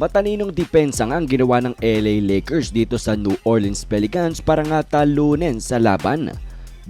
Mataninong depensa nga ang ginawa ng LA Lakers dito sa New Orleans Pelicans para nga talunin sa laban.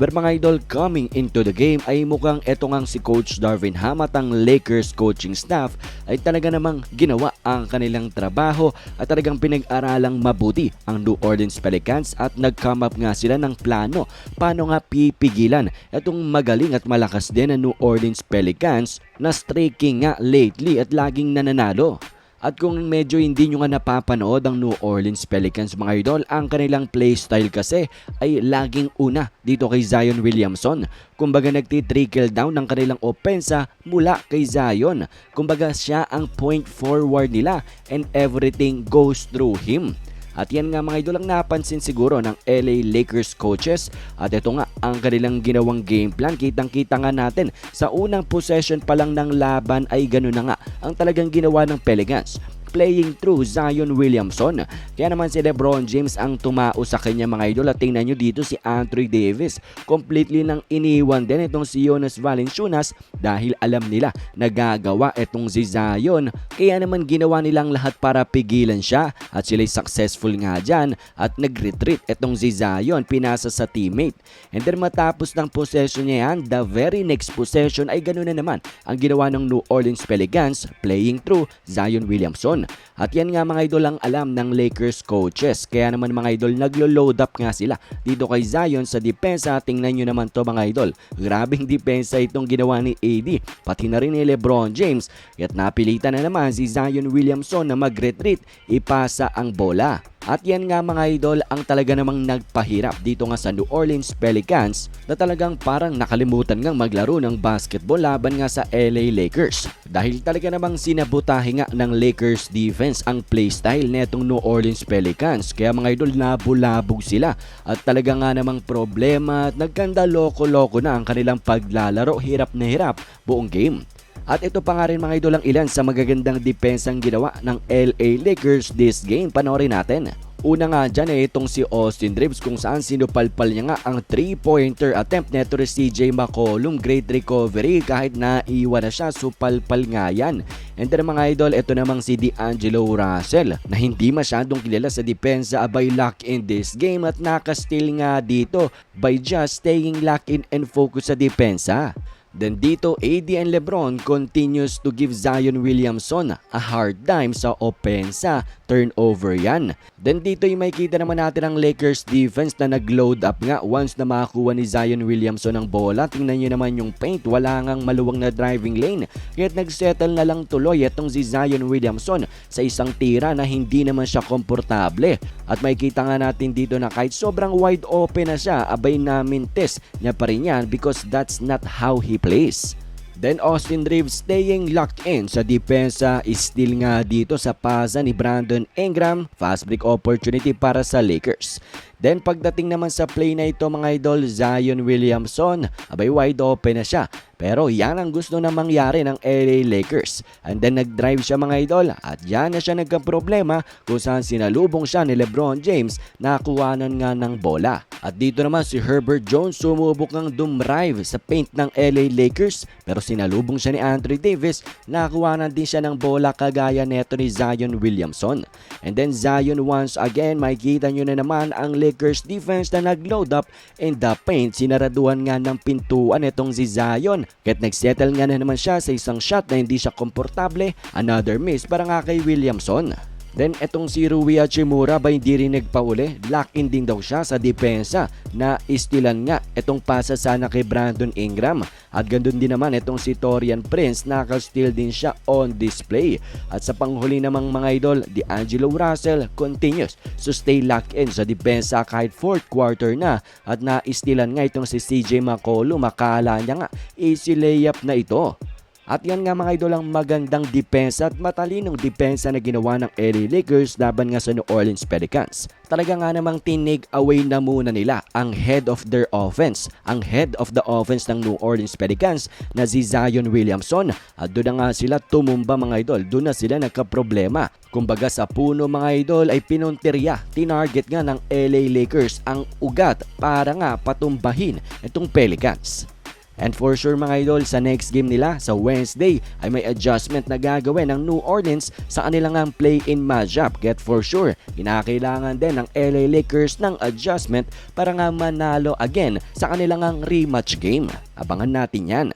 Pero mga idol, coming into the game ay mukhang eto ngang si Coach Darvin Ham at ang Lakers coaching staff ay talaga namang ginawa ang kanilang trabaho at talagang pinag-aralang mabuti ang New Orleans Pelicans at nag-come up nga sila ng plano paano nga pipigilan itong magaling at malakas din na New Orleans Pelicans na streaking nga lately at laging nananalo. At kung medyo hindi nyo nga napapanood ang New Orleans Pelicans mga idol, ang kanilang playstyle kasi ay laging una dito kay Zion Williamson. Kumbaga nagti-trickle down ng kanilang opensa mula kay Zion. Kumbaga siya ang point forward nila and everything goes through him. At yan nga mga idol ang napansin siguro ng LA Lakers coaches at ito nga ang kanilang ginawang game plan. Kitang kita nga natin sa unang possession pa lang ng laban ay gano'n na nga ang talagang ginawa ng Pelicans playing through Zion Williamson. Kaya naman si Lebron James ang tumao sa kanya mga idol at tingnan nyo dito si Anthony Davis. Completely nang iniwan din itong si Jonas Valanciunas dahil alam nila na gagawa itong si Zion. Kaya naman ginawa nilang lahat para pigilan siya at sila'y successful nga dyan at nag-retreat itong si Zion pinasa sa teammate. And then matapos ng possession niya yan, the very next possession ay ganoon na naman ang ginawa ng New Orleans Pelicans playing through Zion Williamson. At yan nga mga idol ang alam ng Lakers coaches. Kaya naman mga idol naglo-load up nga sila dito kay Zion sa depensa. Tingnan nyo naman to mga idol. Grabing depensa itong ginawa ni AD. Pati na rin ni Lebron James. At napilitan na naman si Zion Williamson na mag-retreat. Ipasa ang bola. At yan nga mga idol ang talaga namang nagpahirap dito nga sa New Orleans Pelicans na talagang parang nakalimutan ngang maglaro ng basketball laban nga sa LA Lakers. Dahil talaga namang sinabutahe nga ng Lakers defense ang playstyle netong New Orleans Pelicans. Kaya mga idol nabulabog sila at talaga nga namang problema at nagkanda loko-loko na ang kanilang paglalaro hirap na hirap buong game. At ito pa nga rin mga idol ang ilan sa magagandang depensang ginawa ng LA Lakers this game. Panoorin natin. Una nga dyan eh itong si Austin Reeves kung saan sinupalpal niya nga ang 3-pointer attempt neto ni CJ McCollum. Great recovery kahit naiwan na siya supalpal nga yan. And then mga idol, ito namang si D'Angelo Russell na hindi masyadong kilala sa depensa abay lock in this game at nakasteal nga dito by just staying lock in and focus sa depensa. Then dito, AD and Lebron continues to give Zion Williamson a hard time sa opensa. Turnover yan. Then dito yung makikita naman natin ang Lakers defense na nag-load up nga once na makakuha ni Zion Williamson ang bola. Tingnan nyo naman yung paint. Wala ngang maluwang na driving lane. Kaya't nagsettle na lang tuloy itong si Zion Williamson sa isang tira na hindi naman siya komportable. At makikita nga natin dito na kahit sobrang wide open na siya, abay namin test niya pa rin yan because that's not how he plays. Then Austin Reeves staying locked in sa depensa is still nga dito sa pasa ni Brandon Ingram. Fast break opportunity para sa Lakers. Then pagdating naman sa play na ito mga idol, Zion Williamson, abay wide open na siya. Pero yan ang gusto na mangyari ng LA Lakers. And then nag-drive siya mga idol at yan na siya nagka-problema kung saan sinalubong siya ni Lebron James na kuwanan nga ng bola. At dito naman si Herbert Jones sumubok ng dumrive sa paint ng LA Lakers pero sinalubong siya ni Anthony Davis nakuwanan din siya ng bola kagaya neto ni Zion Williamson. And then Zion once again makikita nyo na naman ang Lakers defense na nag-load up in the paint. Sinaraduhan nga ng pintuan itong si Zion. Kahit nagsettle nga na naman siya sa isang shot na hindi siya komportable. Another miss para nga kay Williamson. Then etong si Rui Hachimura ba hindi rin nagpauli? Lock in din daw siya sa depensa na istilan nga itong pasa sana kay Brandon Ingram. At gandun din naman itong si Torian Prince naka-steal din siya on display. At sa panghuli namang mga idol, D'Angelo Russell continues to stay locked in sa depensa kahit fourth quarter na at naistilan nga itong si CJ McCollum. Makala niya nga easy layup na ito. At yan nga mga idol ang magandang depensa at matalinong depensa na ginawa ng LA Lakers laban nga sa New Orleans Pelicans. Talaga nga namang tinake away na muna nila ang head of their offense. Ang head of the offense ng New Orleans Pelicans na si Zion Williamson. At doon na nga sila tumumba mga idol. Doon na sila nagka-problema. Kumbaga sa puno mga idol ay pinuntirya. Tinarget nga ng LA Lakers ang ugat para nga patumbahin itong Pelicans. And for sure mga idol, sa next game nila sa Wednesday ay may adjustment na gagawin ng New Orleans sa kanilang ang play-in matchup. Get for sure, kinakailangan din ng LA Lakers ng adjustment para nga manalo again sa kanilang ang rematch game. Abangan natin yan.